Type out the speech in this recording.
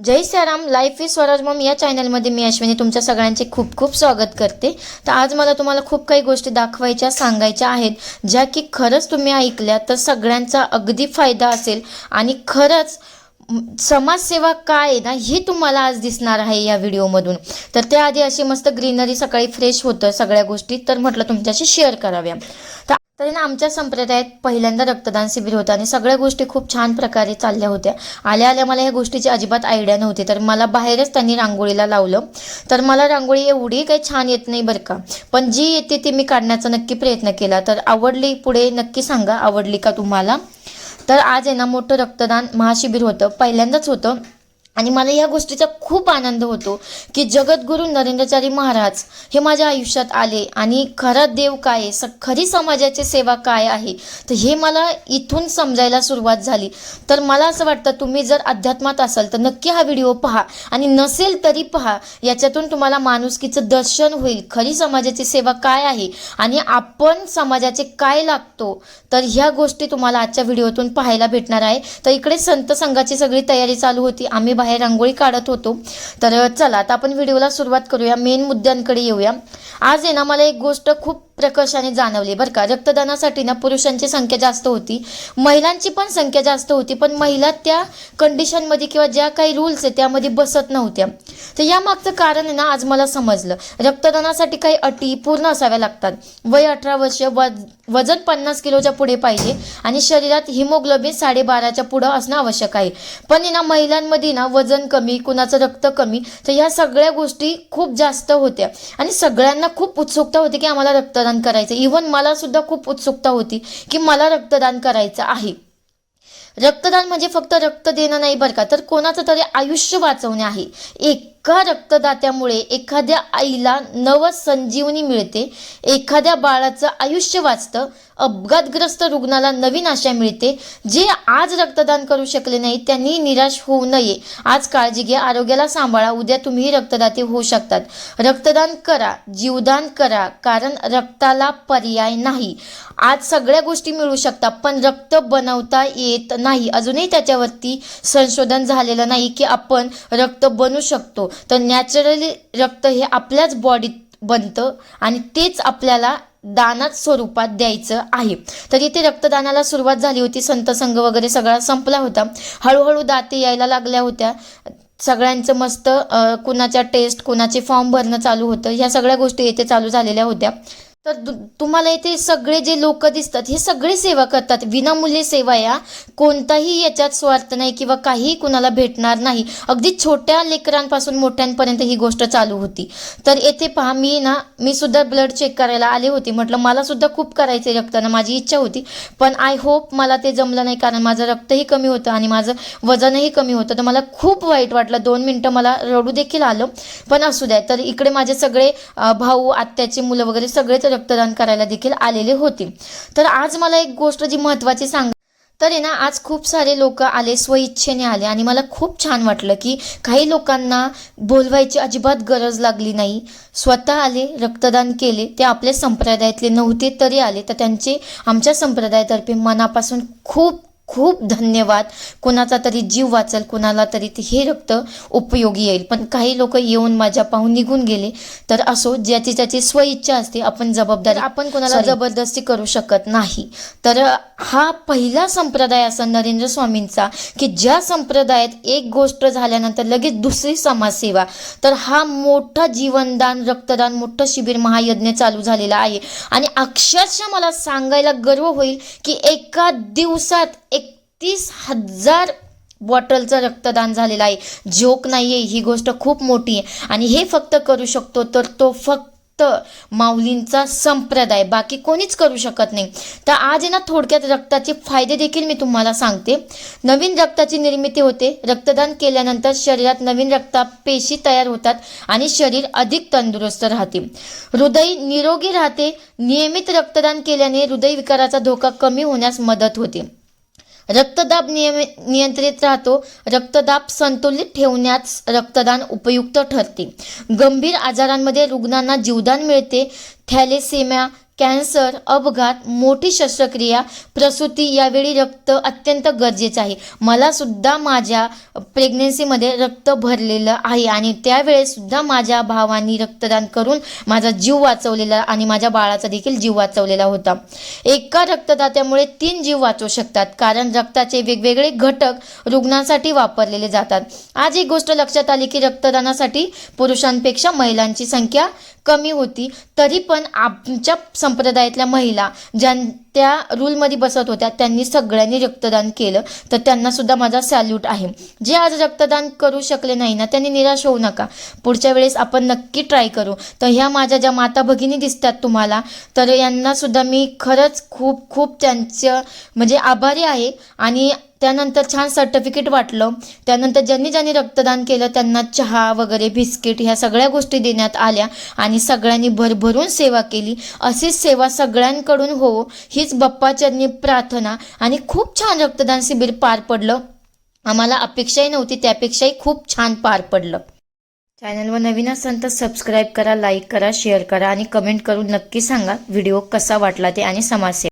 Jai Siyaram Life is Swaraj Mom या चॅनलमध्ये मी अश्विनी तुमच्या सगळ्यांचे खूप खूप स्वागत करते. तर आज मला तुम्हाला खूप काही गोष्टी दाखवायच्या सांगायच्या आहेत ज्या की खरंच तुम्ही ऐकल्या तर सगळ्यांचा अगदी फायदा असेल आणि खरंच समाजसेवा काय आहे ना हे तुम्हाला आज दिसणार आहे या व्हिडिओमधून. तर त्याआधी अशी मस्त ग्रीनरी सकाळी फ्रेश होतं सगळ्या गोष्टी तर म्हटलं तुमच्याशी शेअर कराव्या. तर ना आमच्या संप्रदायात पहिल्यांदा रक्तदान शिबिर होतं आणि सगळ्या गोष्टी खूप छान प्रकारे चालल्या होत्या. आल्या आल्या मला ह्या गोष्टीची अजिबात आयडिया नव्हती तर मला बाहेरच त्यांनी रांगोळीला लावलं. तर मला रांगोळी एवढी काही छान येत नाही बरं का. पण जी येते ती मी काढण्याचा नक्की प्रयत्न केला. तर आवडली पुढे नक्की सांगा आवडली का तुम्हाला? तर आज आहे ना मोठं रक्तदान महाशिबिर होतं. पहिल्यांदाच होतं. आणि मला या गोष्टीचा खूप आनंद होतो की जगद्गुरू नरेंद्रचारी महाराज हे माझ्या आयुष्यात आले आणि खरा देव काय आहे? स खरी समाजाची सेवा काय आहे? तर हे मला इथून समजायला सुरुवात झाली. तर मला असं वाटतं तुम्ही जर अध्यात्मात असाल तर नक्की हा व्हिडिओ पहा. आणि नसेल तरी पहा याच्यातून तुम्हाला माणुसकीचं दर्शन होईल. खरी समाजाची सेवा काय आहे? आणि आपण समाजाचे काय लागतो? तर ह्या गोष्टी तुम्हाला आजच्या व्हिडिओतून पाहायला भेटणार आहे. तर इकडे संत संघाची सगळी तयारी चालू होती. आम्ही बाहेर रांगोळी काढत होतो. तर चला आता आपण व्हिडिओला सुरुवात करूया. मेन मुद्द्यांकडे येऊया. आज आहे ना मला एक गोष्ट खूप प्रकर्षाने जाणवली बरं का. रक्तदानासाठी ना पुरुषांची संख्या जास्त होती. महिलांची पण संख्या जास्त होती पण महिला त्या कंडिशनमध्ये किंवा ज्या काही रूल्स आहे त्यामध्ये बसत नव्हत्या. तर यामागचं कारण आहे ना आज मला समजलं. रक्तदानासाठी काही अटी पूर्ण असाव्या लागतात. वय अठरा वर्ष वज वजन पन्नास किलोच्या पुढे पाहिजे आणि शरीरात हिमोग्लोबिन साडेबाराच्या पुढं असणं आवश्यक आहे. पण ना महिलांमध्ये ना वजन कमी कुणाचं रक्त कमी तर ह्या सगळ्या गोष्टी खूप जास्त होत्या. आणि सगळ्यांना खूप उत्सुकता होती की आम्हाला रक्तदान करायचं इव्हन मला सुद्धा खूप उत्सुकता होती की मला रक्तदान करायचं आहे. रक्तदान म्हणजे फक्त रक्त देणं नाही बरं का तर कोणाचं तरी आयुष्य वाचवणे आहे. एक रक्तदात्यामुळे एखाद्या आईला नवसंजीवनी मिळते. एखाद्या बाळाचं आयुष्य वाचतं. अपघातग्रस्त रुग्णाला नवीन आशा मिळते. जे आज रक्तदान करू शकले नाही त्यांनी निराश होऊ नये. आज काळजी घ्या आरोग्याला सांभाळा. उद्या तुम्ही रक्तदाते होऊ शकतात. रक्तदान करा जीवदान करा कारण रक्ताला पर्याय नाही. आज सगळ्या गोष्टी मिळू शकतात पण रक्त बनवता येत नाही. अजूनही त्याच्यावरती संशोधन झालेलं नाही की आपण रक्त बनू शकतो. तर नॅचरली रक्त हे आपल्याच बॉडीत बनतं आणि तेच आपल्याला दानात स्वरूपात द्यायचं आहे. तर इथे रक्तदानाला सुरुवात झाली होती. संत संघ वगैरे सगळा संपला होता. हळूहळू दाते यायला लागल्या होत्या. सगळ्यांचं मस्त कुणाच्या टेस्ट कुणाचे फॉर्म भरणं चालू होतं. ह्या सगळ्या गोष्टी येथे चालू झालेल्या होत्या. तर तुम्हाला इथे सगळे जे लोक दिसतात हे सगळे सेवा करतात. विनामूल्य सेवा या. कोणताही याच्यात स्वार्थ नाही किंवा काही कुणाला भेटणार नाही. अगदी छोट्या लेकरांपासून मोठ्यांपर्यंत ही गोष्ट चालू होती. तर येथे पहा मी ना मी सुद्धा ब्लड चेक करायला आले होते. म्हटलं मला सुद्धा खूप करायचे रक्तानं. माझी इच्छा होती. पण आय होप मला ते जमलं नाही कारण माझं रक्तही कमी होतं आणि माझं वजनही कमी होतं. तर मला खूप वाईट वाटलं. दोन मिनटं मला रडू देखील आलं. पण असू द्या. तर इकडे माझे सगळे भाऊ आत्याची मुलं वगैरे सगळेच रक्तदान करायला देखील आलेले होते. तर आज मला एक गोष्ट जी महत्त्वाची सांग तर आहे ना आज खूप सारे लोक आले स्वइच्छेने आले आणि मला खूप छान वाटलं की काही लोकांना बोलवायची अजिबात गरज लागली नाही. स्वतः आले रक्तदान केले ते आपल्या संप्रदायातले नव्हते तरी आले तर त्यांचे आमच्या संप्रदायातर्फे मनापासून खूप खूप धन्यवाद. कोणाचा तरी जीव वाचल कोणाला तरी हे रक्त उपयोगी येईल. पण काही लोक येऊन माझ्या पाहून निघून गेले. तर असो ज्याची ज्याची स्वइच्छा असते आपण जबाबदारी आपण कोणाला जबरदस्ती करू शकत नाही. तर हा पहिला संप्रदाय असा नरेंद्र स्वामींचा की ज्या संप्रदायात एक गोष्ट झाल्यानंतर लगेच दुसरी समाजसेवा. तर हा मोठा जीवनदान रक्तदान मोठं शिबिर महायज्ञ चालू झालेला आहे. आणि अक्षरशः मला सांगायला गर्व होईल की एका दिवसात एकतीस हजार बॉटलचं रक्तदान झालेलं आहे. जोक नाही आहे ही गोष्ट खूप मोठी आहे. आणि हे फक्त करू शकतो तर तो फक्त माऊलींचा संप्रदाय बाकी कोणीच करू शकत नाही. तर आज आहे ना थोडक्यात रक्ताचे फायदे देखील मी तुम्हाला सांगते. नवीन रक्ताची निर्मिती होते. रक्तदान केल्यानंतर शरीरात नवीन रक्ता पेशी तयार होतात आणि शरीर अधिक तंदुरुस्त राहते. हृदय निरोगी राहते. नियमित रक्तदान केल्याने हृदयविकाराचा धोका कमी होण्यास मदत होते. रक्तदाब नियमित नियंत्रित राहतो. रक्तदाब संतुलित ठेवण्यास रक्तदान उपयुक्त ठरते. गंभीर आजारांमध्ये रुग्णांना जीवदान मिळते. थॅलेसेमिया कॅन्सर अपघात मोठी शस्त्रक्रिया प्रसूती यावेळी रक्त अत्यंत गरजेचं आहे. मला सुद्धा माझ्या प्रेग्नेन्सीमध्ये रक्त भरलेलं आहे आणि त्यावेळेसुद्धा माझ्या भावानी रक्तदान करून माझा जीव वाचवलेला आणि माझ्या बाळाचा देखील जीव वाचवलेला होता. एका रक्तदात्यामुळे तीन जीव वाचवू शकतात कारण रक्ताचे वेगवेगळे घटक रुग्णांसाठी वापरलेले जातात. आज एक गोष्ट लक्षात आली की रक्तदानासाठी पुरुषांपेक्षा महिलांची संख्या कमी होती. तरी पण आमच्या संप्रदायातल्या महिला ज्यां त्या रूलमध्ये बसत होत्या त्यांनी सगळ्यांनी रक्तदान केलं. तर त्यांना सुद्धा माझा सॅल्यूट आहे. जे आज रक्तदान करू शकले नाही ना त्यांनी निराश होऊ नका. पुढच्या वेळेस आपण नक्की ट्राय करू. तर ह्या माझ्या ज्या माता भगिनी दिसतात तुम्हाला तर यांना सुद्धा मी खरंच खूप खूप त्यांचं म्हणजे आभारी आहे. आणि त्यानंतर छान सर्टिफिकेट वाटलं. त्यानंतर ज्यांनी ज्यांनी रक्तदान केलं त्यांना चहा वगैरे बिस्किट ह्या सगळ्या गोष्टी देण्यात आल्या आणि सगळ्यांनी भरभरून सेवा केली. अशीच सेवा सगळ्यांकडून हो हीच बाप्पाचरणी प्रार्थना आणि खूप छान रक्तदान शिबिर पार पडलं. आम्हाला अपेक्षाही नव्हती त्यापेक्षाही खूप छान पार पडलं. चॅनलवर नवीन असाल तर सबस्क्राईब करा लाईक करा शेअर करा आणि कमेंट करून नक्की सांगा व्हिडिओ कसा वाटला ते आणि समाजसेवा